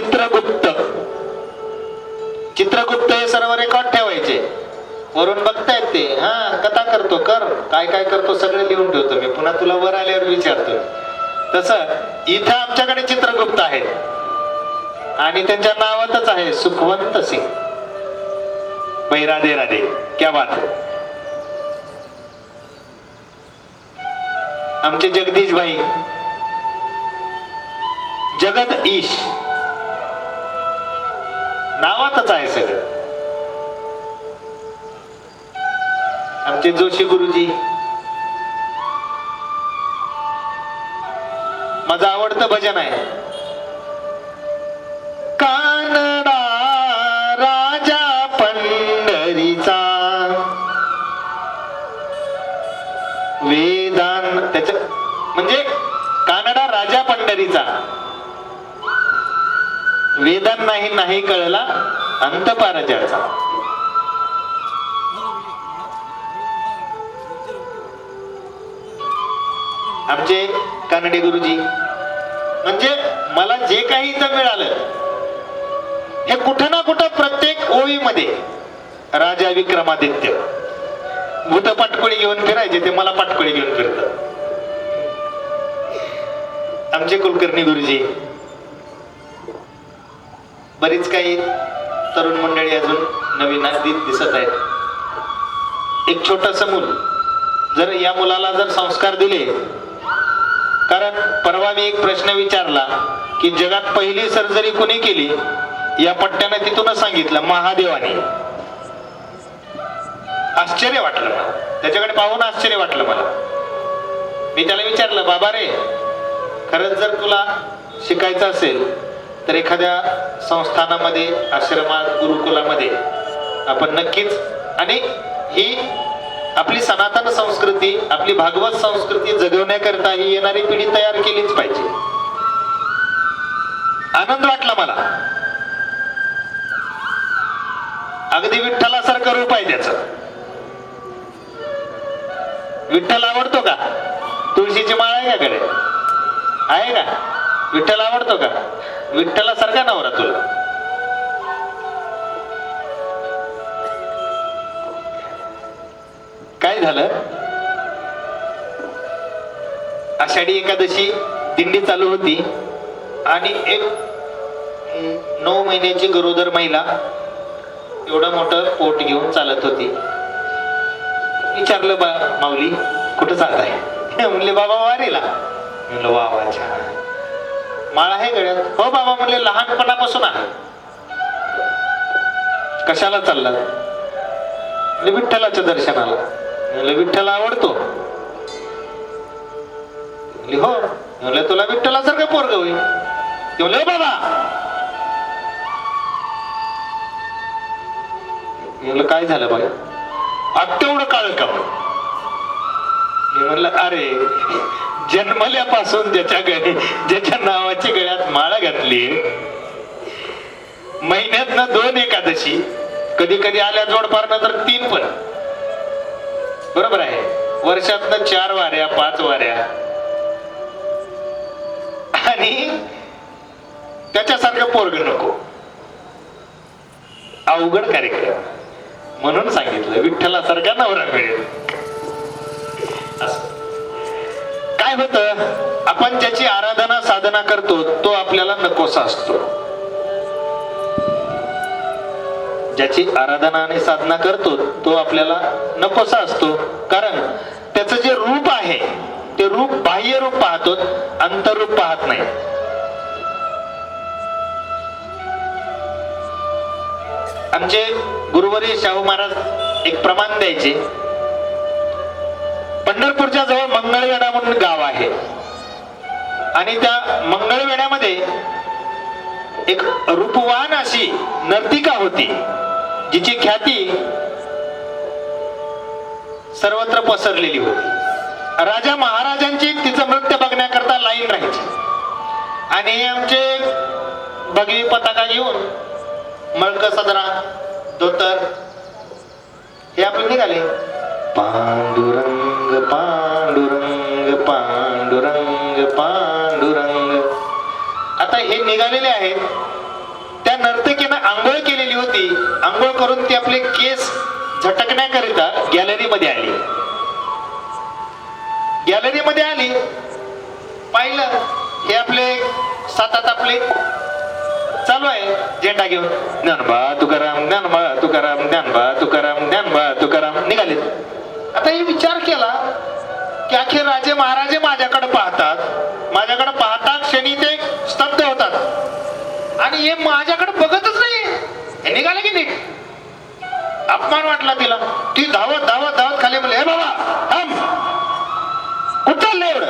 चित्रगुप्त. चित्रगुप्त हे सर्व रेकॉर्ड ठेवायचे. वरून बघतायत ते. हा कथा करतो कर. काय काय करतो सगळं लिहून ठेवतो मी. पुन्हा तुला वर आल्यावर विचारतो. तसं इथं आमच्याकडे चित्रगुप्त आहेत. आणि त्यांच्या नावातच आहे सुखवंत सिंग. भाई राधे राधे. क्या बात. आमचे जगदीश भाई. जगत ईश. नावातच आहे सगळं. आमचे जोशी गुरुजी. माझं आवडतं भजन आहे. कानडा राजा पंढरीचा. वेदान त्याच्या म्हणजे कानडा राजा पंढरीचा. वेदांनाही नाही नाही कळला अंतपारजाचा आमचे कानडे गुरुजी म्हणजे मला जे काही इथं मिळालं हे कुठं ना कुठं प्रत्येक ओळीमध्ये राजा विक्रमादित्य. भूत पाटकोळी घेऊन फिरायचे ते मला पाटकोळी घेऊन फिरतात. आमचे कुलकर्णी गुरुजी बरीच काही तरुण मंडळी अजून नवीन अगदी दिसत आहेत. एक छोटस मूल. जर या मुलाला जर संस्कार दिले कारण परवा मी एक प्रश्न विचारला की जगात पहिली सर्जरी कुणी केली? या पट्ट्यानं तिथूनच सांगितलं महादेवाने. आश्चर्य वाटलं. मला त्याच्याकडे पाहून आश्चर्य वाटलं मला. मी त्याला विचारलं बाबा रे खरंच जर तुला शिकायचं असेल तर एखाद्या संस्थानामध्ये आश्रमात गुरुकुलामध्ये आपण नक्कीच आणि ही आपली सनातन संस्कृती आपली भागवत संस्कृती जगवण्याकरता ही येणारी पिढी तयार केलीच पाहिजे. आनंद वाटला मला. अगदी विठ्ठलासारखं रूप आहे त्याच. विठ्ठल आवडतो का? तुळशीची माळ आहे का कडे आहे का? विठ्ठल आवडतो का? विठ्ठलासारखा नवरा तुला. काय झालं? आषाढी एकादशी दिंडी चालू होती आणि एक नऊ महिन्याची गरोदर महिला एवढं मोठं पोट घेऊन चालत होती. विचारलं बा माऊली कुठं चालत आहे म्हणले बाबा वारीला. म्हणलं वा वाच्या माळ आहे गड्यात हो बाबा म्हणले लहानपणापासून आहे. कशाला चालला म्हणले विठ्ठलाच्या दर्शनाला. विठ्ठला विठ्ठल आवडतो. हो. म्हणलं तुला विठ्ठलासारखं पोरग होईल. ते म्हणले हो बाबा. म्हणलं काय झालं बाई? आता तेवढं काळ का म्हणलं अरे जन्मल्यापासून ज्याच्या ज्याच्या नावाची गळ्यात माळा घातली. महिन्यातनं दोन एकादशी. कधी कधी आल्या जोडपारनं तर तीन पण. बरोबर आहे. वर्षातनं चार वाऱ्या पाच वाऱ्या. आणि त्याच्यासारखं पोरग नको. अवघड कार्यक्रम. म्हणून सांगितलं विठ्ठलासारखा नवरा मिळेल. असं. काय होत? आपण ज्याची आराधना साधना करतो तो आपल्याला नकोसा असतो. ज्याची आराधना आणि साधना करतो तो आपल्याला नकोसा असतो. कारण त्याचं जे रूप आहे ते रूप बाह्य रूप पाहतो अंतरूप पाहत नाही. आमचे गुरुवरी शाहू महाराज एक प्रमाण द्यायचे. पंढरपूरच्या जवळ मंगळवेढा म्हणून गाव आहे. आणि त्या मंगळवेढ्यामध्ये एक रूपवान अशी नर्तिका होती जिची ख्याती सर्वत्र पसरलेली होती. राजा महाराजांची तिचं नृत्य बघण्याकरता लाईन राहायची. आणि हे आमचे भगवी पताका घेऊन मळक सदरा धोतर हे आपण निघाले. पांडुरंग पांडुरंग पांडुरंग पांडुरंग. आता हे निघालेले आहेत. आंघोळ केलेली होती. आंघोळ करून ती आपले केस झटकण्याकरिता गॅलरीमध्ये आली. गॅलरीमध्ये आली. पाहिलं हे आपले सातात आपले. चालू आहे. झेंडा घेऊन. ज्ञानबा तुकाराम ज्ञानबा तुकाराम ज्ञानबा तुकाराम ज्ञानबा तुकाराम. निघाले आता हे विचार केला की अखेर राजे महाराजे माझ्याकडे पाहतात. माझ्याकडे पाहतात क्षणी ते स्तब्ध होतात. आणि हे माझ्याकडे बघतच नाही हे निघाले की नाही? अपमान वाटला तिला. ती धावत धावत धावत खाली म्हणले हे बाबा थांब. कुठं चाललंय एवढं?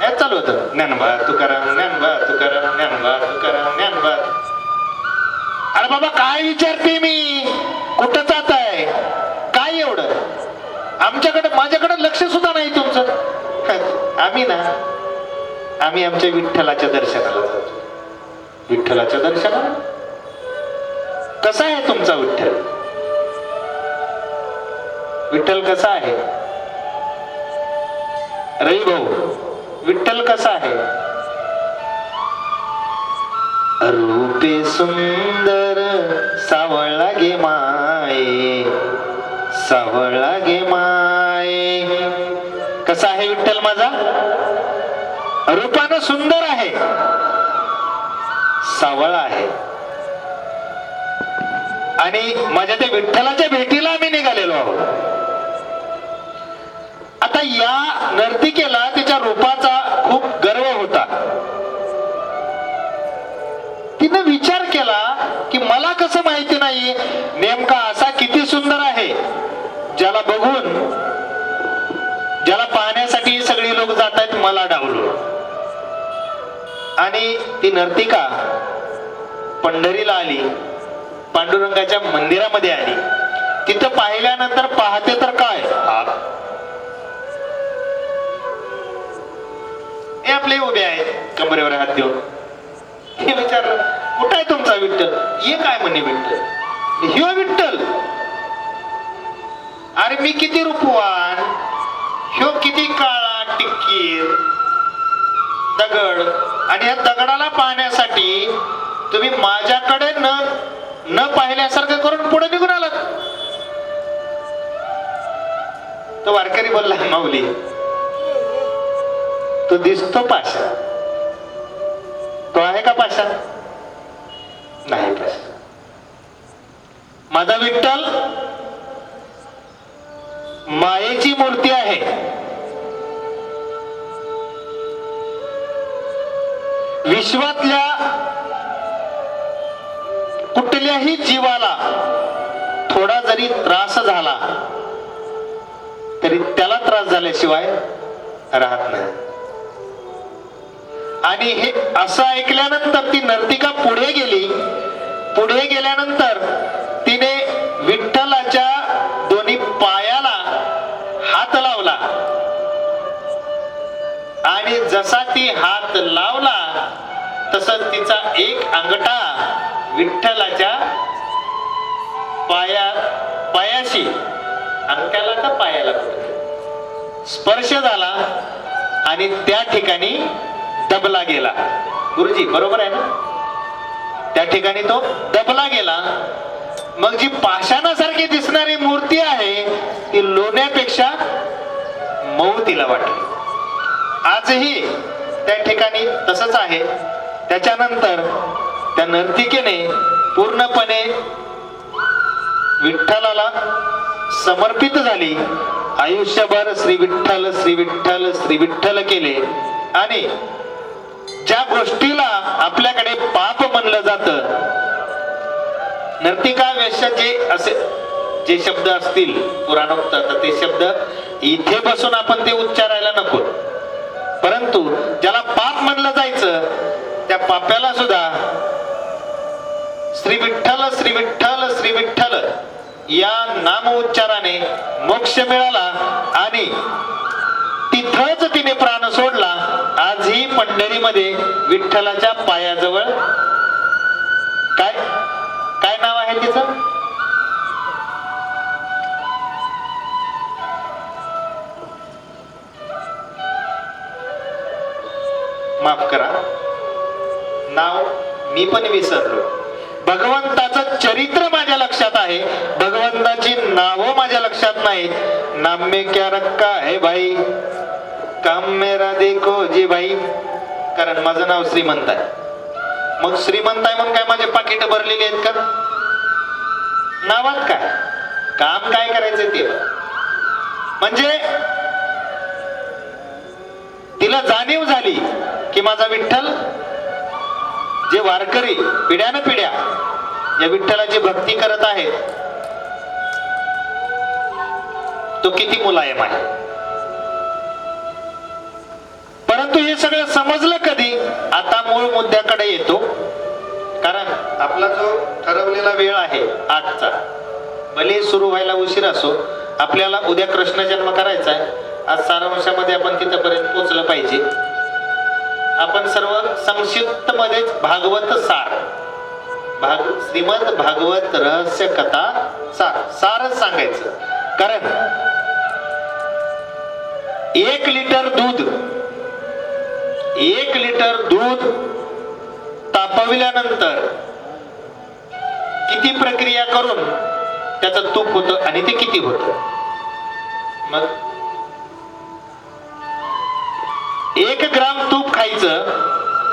हे चालू होतं. ज्ञानबा तुकाराम ज्ञानबा तुकाराम ज्ञानबा तुकाराम ज्ञानबा. अरे बाबा काय विचारते मी? कुठं जात आहे नाही एवढं. आमच्याकडे माझ्याकडे लक्ष सुद्धा नाही तुमचं. आम्ही ना आम्ही आमच्या विठ्ठलाच्या दर्शनाला जातो. विठ्ठलाच्या दर्शनाला? कसा आहे तुमचा विठ्ठल? विठ्ठल कसा आहे? रवी भाऊ विठ्ठल कसा आहे? रूपे सुंदर सावळ गे माये. सावळा गे माय. कसा आहे विठ्ठल माझा? रूपानं सुंदर आहे. सावळा आहे. आणि माझ्या त्या विठ्ठलाच्या भेटीला आम्ही निघालेलो आहोत. आता या नर्तिकेला तिच्या रूपाचा खूप गर्व होता. पाहण्यासाठी सगळी लोक जात आहेत मला डावलो आणि ती नर्तिका पंढरीला आली. पांडुरंगाच्या मंदिरामध्ये आली. तिथं पाहिल्यानंतर पाहते तर काय? हे आपले उभे आहेत. कमरेवर हात देऊन. हे विचारलं कुठं आहे तुमचा विठ्ठल? ये काय म्हणे विठ्ठल? ह्यो विठ्ठल. अरे मी किती रूपवान? ह्यो किती काळा टिक्की दगड. आणि या दगडाला पाहण्यासाठी तुम्ही माझ्याकडे न न पाहिल्यासारखं करून पुढे निघून आलात. तो वारकरी बोलला माऊली तो दिसतो पाशा तो आहे का पाशा नाही पाशा माझा विठ्ठल मायेची मूर्ती आहे. विश्वातल्या कुठल्याही जीवाला थोडा जरी त्रास झाला तरी त्याला त्रास झाल्याशिवाय राहत नाही. आणि हे असं ऐकल्यानंतर ती नर्तिका पुढे गेली. पुढे गेल्यानंतर तिने विठ्ठलाच्या दोन्ही पायाला हात लावला. आणि जसा ती हात लावला तसंच तिचा एक अंगठा विठ्ठलाच्या पाया पायाशी अंगठ्याला का पायाला स्पर्श झाला आणि त्या ठिकाणी दबला गेला. गुरुजी बरोबर आहे ना? त्या ठिकाणी तो दबला गेला. मग जी पाषाणासारखी दिसणारी मूर्ती आहे ती लोण्यापेक्षा मऊ तिला वाटली. आजही त्या ठिकाणी तसंच आहे. त्याच्यानंतर त्या नर्तिकेने पूर्णपणे विठ्ठलाला समर्पित झाली. आयुष्यभर श्री विठ्ठल श्री विठ्ठल श्री विठ्ठल केले. आणि ज्या गोष्टीला आपल्याकडे पाप म्हणलं जात नर्तिका वेश्या जे असे जे शब्द असतील पुराणोक्त तर ते शब्द इथे बसून आपण ते उच्चारायला नको. परंतु ज्याला पाप म्हणलं जायचं त्या पाप्याला सुद्धा श्री विठ्ठल श्री विठ्ठल श्री विठ्ठल या नाम उच्चाराने मोक्ष मिळाला आणि तिथंच तिने प्राण सोडला. आजही पंढरीमध्ये विठ्ठलाच्या पायाजवळ. काय काय नाव आहे तिचं? माफ करा. नाव मी पण विसरलो. भगवंताचं चरित्र माझ्या लक्षात आहे. भगवंताची नावं माझ्या लक्षात नाहीत. नाम क्या रक्का है भाई? काम मेरा देखो जी भाई. कारण माझं नाव श्रीमंत आहे. मग श्रीमंत आहे म्हणून काय माझे पाकिट भरलेली आहेत का? नावात काय? काम काय करायचंय ते? म्हणजे तिला जाणीव झाली की माझा विठ्ठल जे वारकरी पिढ्यान पिढ्या या विठ्ठलाची भक्ती करत आहेत तो किती मुलायम आहे. परंतु हे सगळं समजलं कधी? आता मूळ मुद्द्याकडे येतो. कारण आपला जो ठरवलेला वेळ आहे आठचा भले सुरू व्हायला उशीर असो आपल्याला उद्या कृष्ण जन्म करायचा आहे आज सारांशामध्ये आपण तिथपर्यंत पोहोचलं पाहिजे. आपण सर्व संक्षिप्त मध्येच भागवत सार. भाग श्रीमद भागवत रहस्य कथा सार. सारच सांगायचं. कारण एक लिटर दूध एक लिटर दूध तापविल्यानंतर किती प्रक्रिया करून त्याचं तूप होतं आणि ते किती होतं? मग एक ग्राम तूप खायचं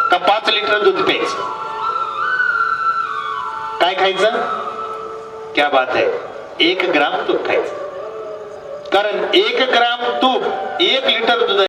का पाच लिटर दूध प्यायचं? काय खायचं? क्या बात आहे एक ग्राम तूप खायचं. कारण एक ग्राम तूप एक लिटर दूध